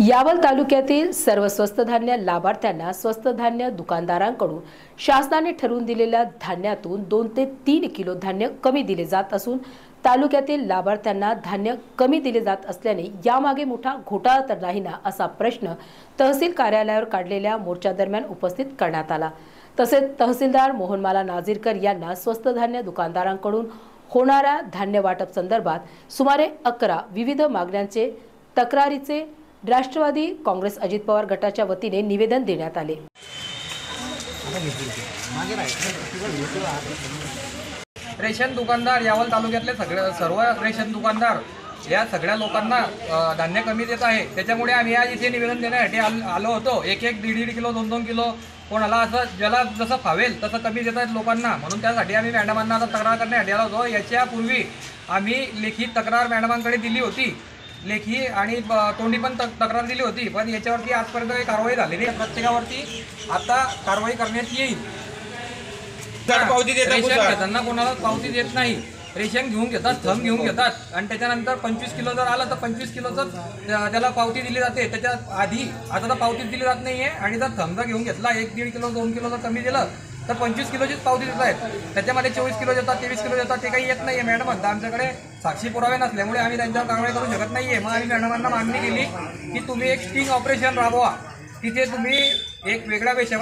यावल तालुक्यातील सर्व स्वस्त धान्य लाभार्थ्यांना स्वस्त धान्य दुकानदारांकडून शासनाने ठरवून दिलेल्या धान्यातून दोन ते तीन किलो धान्य कमी दिले जात असून तालुक्यातील लाभार्थ्यांना धान्य कमी दिले जात असल्याने यामागे मोठा घोटाळा तर नाही ना असा प्रश्न तहसील कार्यालयावर काढलेल्या मोर्चादरम्यान उपस्थित करण्यात आला. तसेच तहसीलदार मोहनमाला नाझीरकर यांना स्वस्त धान्य दुकानदारांकडून होणाऱ्या धान्य वाटप संदर्भात सुमारे अकरा विविध मागण्यांचे तक्रारीचे राष्ट्रवादी काँग्रेस अजित पवार गटाच्या वतीने निवेदन देण्यात आले. रेशन दुकानदार यावल तालुक्यातले सगळे सर्व रेशन दुकानदार या सगळ्या लोकांना धान्य कमी देत आहे. त्याच्यामुळे आम्ही आज इथे निवेदन देण्यासाठी आल- आलो होतो. एक एक दीड दीड किलो दोन दोन किलो कोणाला असं ज्याला जसं फावेल तसं कमी देत आहेत लोकांना. म्हणून त्यासाठी आम्ही मॅडमांना आता तक्रार करण्यासाठी आलो होतो. याच्यापूर्वी आम्ही लेखी तक्रार मॅडमांकडे दिली होती. लेखी आणि तोंडी पण तक- तक्रार दिली होती पण याच्यावरती आजपर्यंत काही कारवाई झालेली नाही. प्रत्येकावरती आता कारवाई करण्यात येईल. तर पावती रेशन? घेताना कोणाला पावती देत नाही. रेशन घेऊन घेतात थंब घेऊन घेतात. आणि त्याच्यानंतर पंचवीस किलो जर आलं तर पंचवीस किलोचं त्या- त्याला पावती दिली जाते. त्याच्या आधी आता तर पावतीच दिली जात नाहीये. आणि जर थंब जर घेऊन घेतला एक दीड किलो दोन किलो जर कमी दिलं तर पंचवीस किलोचीच पावती देत आहेत. त्याच्यामध्ये चोवीस किलो देतात तेवीस किलो देतात ते काही येत नाहीये. मॅडम म्हणतात आमच्याकडे साक्षी पुरावे नसल्यामुळे आम्ही त्यांच्यावर कारवाई करू शकत नाहीये. मग आम्ही मॅडमांना मागणी केली की तुम्ही एक स्टिंग ऑपरेशन राबवा. तिथे तुम्ही एक वेगळ्या पेशा